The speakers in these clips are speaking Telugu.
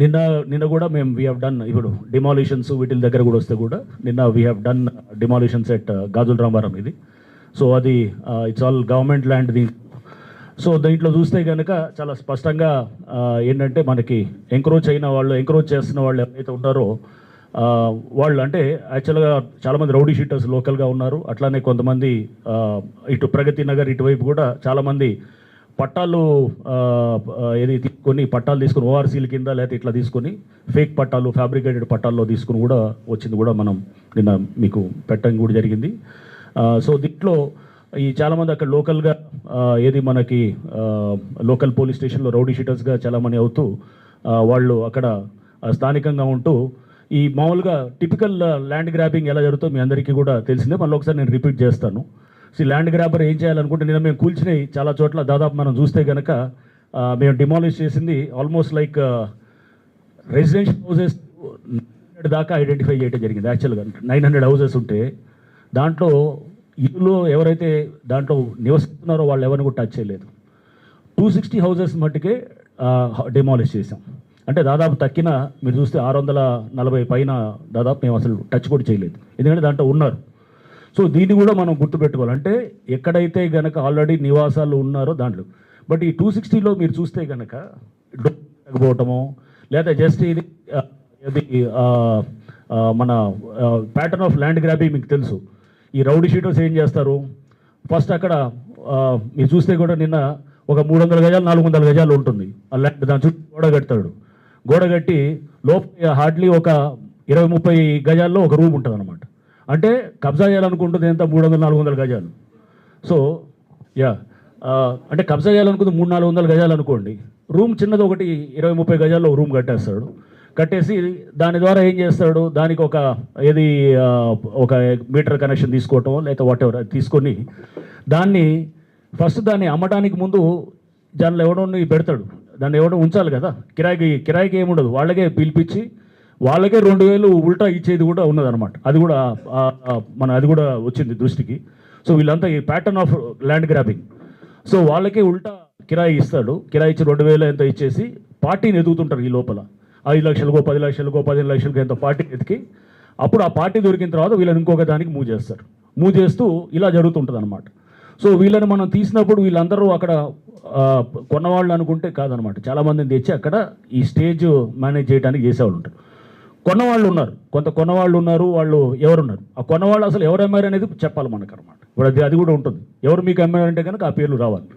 నిన్న నిన్న కూడా మేము వీ హ్యావ్ డన్ ఇప్పుడు డిమాలిషన్స్ వీటి దగ్గర కూడా వస్తే కూడా నిన్న we have done demolitions at Gajula Ramaram ఇది. సో అది it's all government land the so దీంట్లో చూస్తే కనుక చాలా స్పష్టంగా ఏంటంటే మనకి ఎంక్రోచ్ అయిన వాళ్ళు ఎంక్రోచ్ చేస్తున్న వాళ్ళు ఎవరైతే ఉన్నారో వాళ్ళు అంటే యాక్చువల్గా చాలామంది రౌడీ షీటర్స్ లోకల్గా ఉన్నారు. అట్లానే కొంతమంది ఇటు ప్రగతి నగర్ ఇటువైపు కూడా చాలామంది పట్టాలు ఏది తీసుకొని పట్టాలు తీసుకొని ఓఆర్సీల కింద లేకపోతే ఇట్లా తీసుకొని ఫేక్ పట్టాలు ఫ్యాబ్రికేటెడ్ పట్టాల్లో తీసుకుని కూడా వచ్చింది కూడా మనం నిన్న మీకు పెట్టడం కూడా జరిగింది. సో దీంట్లో ఈ చాలామంది అక్కడ లోకల్గా ఏది మనకి లోకల్ పోలీస్ స్టేషన్లో రౌడీ షీటర్స్గా చాలామంది అవుతూ వాళ్ళు అక్కడ స్థానికంగా ఉంటూ ఈ మామూలుగా టిపికల్ ల్యాండ్ గ్రాబింగ్ ఎలా జరుగుతుందో మీ అందరికీ కూడా తెలిసిందే. మళ్ళీ ఒకసారి నేను రిపీట్ చేస్తాను. సో ల్యాండ్ గ్రాబర్ ఏం చేయాలనుకుంటే నిన్న మేము కూల్చినాయి. చాలా చోట్ల దాదాపు మనం చూస్తే కనుక మేము డిమాలిష్ చేసింది ఆల్మోస్ట్ లైక్ రెసిడెన్షియల్ హౌసెస్ దాకా ఐడెంటిఫై చేయడం జరిగింది. యాక్చువల్గా నైన్ హండ్రెడ్ హౌసెస్ ఉంటే దాంట్లో ఇల్లు ఎవరైతే దాంట్లో నివసిస్తున్నారో వాళ్ళు ఎవరిని కూడా టచ్ చేయలేదు. టూ సిక్స్టీ హౌసెస్ మట్టుకే డిమాలిష్ చేసాం అంటే దాదాపు తక్కిన మీరు చూస్తే ఆరు వందల నలభై పైన దాదాపు మేము అసలు టచ్ కూడా చేయలేదు. ఎందుకంటే దాంట్లో ఉన్నారు. సో దీన్ని కూడా మనం గుర్తుపెట్టుకోవాలి. అంటే ఎక్కడైతే గనక ఆల్రెడీ నివాసాలు ఉన్నారో దాంట్లో. బట్ ఈ టూ సిక్స్టీలో మీరు చూస్తే కనుక తగ్గిపోవటము లేదా జస్ట్ ఇది అది మన ప్యాటర్న్ ఆఫ్ ల్యాండ్ గ్రాబింగ్ మీకు తెలుసు. ఈ రౌడీ షీటర్స్ ఏం చేస్తారు? ఫస్ట్ అక్కడ మీరు చూస్తే కూడా నిన్న ఒక మూడు వందల గజాలు నాలుగు వందల గజాలు ఉంటుంది. ఆ ల్యాండ్ దాని చుట్టూ గోడ కడతాడు. గోడ కట్టి లోపల హార్డ్లీ ఒక ఇరవై ముప్పై గజాల్లో ఒక రూమ్ ఉంటుంది అనమాట అంటే కబ్జా చేయాలనుకుంటుంది ఎంత? మూడు వందల నాలుగు వందల గజాలు. సో యా అంటే కబ్జా చేయాలనుకుంది మూడు నాలుగు వందల గజాలు అనుకోండి. రూమ్ చిన్నది ఒకటి ఇరవై ముప్పై గజాల్లో రూమ్ కట్టేస్తాడు. కట్టేసి దాని ద్వారా ఏం చేస్తాడు? దానికి ఒక ఏది ఒక మీటర్ కనెక్షన్ తీసుకోవటం లేకపోతే వాట్ ఎవర్ తీసుకొని దాన్ని ఫస్ట్ దాన్ని అమ్మడానికి ముందు దానిలో ఎవడో పెడతాడు. దాన్ని ఎవడో ఉంచాలి కదా. కిరాయికి కిరాయికి ఏముండదు. వాళ్ళకే పిలిపించి వాళ్ళకే రెండు వేలు ఉల్టా ఇచ్చేది కూడా ఉన్నదన్నమాట. అది కూడా మన అది కూడా వచ్చింది దృష్టికి. సో వీళ్ళంతా ఈ pattern of land grabbing so వాళ్ళకే ఉల్టా కిరాయి ఇస్తాడు. కిరాయి ఇచ్చి రెండు వేలు ఎంత ఇచ్చేసి పార్టీని ఎదుగుతుంటారు ఈ లోపల. ఐదు లక్షలకో పది లక్షలకో పదిహేను లక్షలకో ఎంత పార్టీ ఎతికి అప్పుడు ఆ పార్టీ దొరికిన తర్వాత వీళ్ళని ఇంకొక దానికి మూవ్ చేస్తారు. మూవ్ చేస్తూ ఇలా జరుగుతుంటుంది అనమాట సో వీళ్ళని మనం తీసినప్పుడు వీళ్ళందరూ అక్కడ కొన్నవాళ్ళు అనుకుంటే కాదనమాట చాలామందిని తెచ్చి అక్కడ ఈ స్టేజ్ మేనేజ్ చేయడానికి చేసేవాళ్ళు ఉంటారు. కొన్నవాళ్ళు ఉన్నారు. కొంత కొన్నవాళ్ళు ఉన్నారు వాళ్ళు ఎవరున్నారు? ఆ కొన్నవాళ్ళు అసలు ఎవరు అమ్మారు అనేది చెప్పాలి మనకు అనమాట ఇప్పుడు అది అది కూడా ఉంటుంది. ఎవరు మీకు అమ్మారంటే కనుక ఆ పేర్లు రావాలి.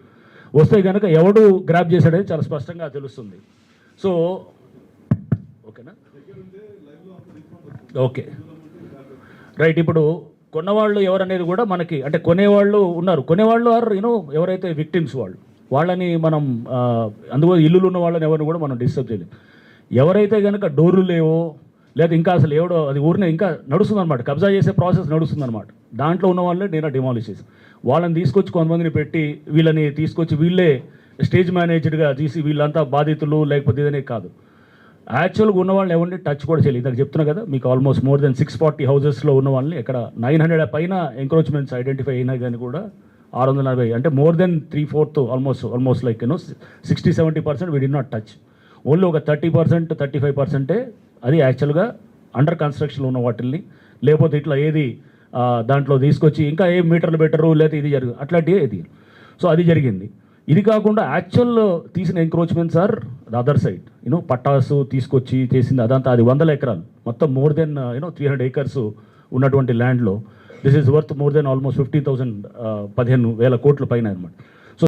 వస్తే కనుక ఎవడు గ్రాప్ చేశాడని చాలా స్పష్టంగా తెలుస్తుంది. సో ఓకేనా? ఓకే. రైట్ ఇప్పుడు కొన్నవాళ్ళు ఎవరనేది కూడా మనకి అంటే కొనేవాళ్ళు ఉన్నారు. కొనేవాళ్ళు ఆర్ యూనో ఎవరైతే విక్టిమ్స్ వాళ్ళు వాళ్ళని మనం అందువల్ల ఇల్లులు ఉన్న వాళ్ళని ఎవరిని కూడా మనం డిస్టర్బ్ చేయలేము ఎవరైతే కనుక డోర్లు లేవో లేదా ఇంకా అసలు ఎవడో అది ఊరినే ఇంకా నడుస్తుంది అనమాట కబ్జా చేసే ప్రాసెస్ నడుస్తుంది అనమాట దాంట్లో ఉన్న వాళ్ళే నేను డిమాలిష్ చేసి వాళ్ళని తీసుకొచ్చి కొంతమందిని పెట్టి వీళ్ళని తీసుకొచ్చి వీళ్ళే స్టేజ్ మేనేజర్గా తీసి వీళ్ళంతా బాధితులు లేకపోతే ఇదనే కాదు. యాక్చువల్గా ఉన్న వాళ్ళని ఎవరిని టచ్ కూడా చేయలేదు. ఇందాక చెప్తున్నా కదా మీకు almost more than six forty హౌజెస్లో ఉన్న వాళ్ళని ఇక్కడ నైన్ హండ్రెడ్ పైన ఎంక్రోచ్మెంట్స్ ఐడెంటిఫై అయినా కానీ కూడా ఆరు వందల నలభై అంటే more than three fourth almost almost like you know sixty seventy percent we did not touch only ఒక థర్టీ పర్సెంట్ థర్టీ ఫైవ్ పర్సెంటే అది యాక్చువల్గా అండర్ కన్స్ట్రక్షన్లో ఉన్న వాటిల్ని లేకపోతే ఇట్లా ఏది దాంట్లో తీసుకొచ్చి ఇంకా ఏ మీటర్లు పెట్టరు లేకపోతే ఇది జరుగు అట్లాంటివి ఏది సో అది జరిగింది. ఇది కాకుండా యాక్చువల్ తీసిన encroachments are the other side you know పట్టాసు తీసుకొచ్చి చేసింది అదంతా అది వందల ఎకరాలు. మొత్తం more than you know three hundred acres ఉన్నటువంటి ల్యాండ్లో this is worth more than almost fifty thousand పదిహేను వేల కోట్ల పైన అనమాట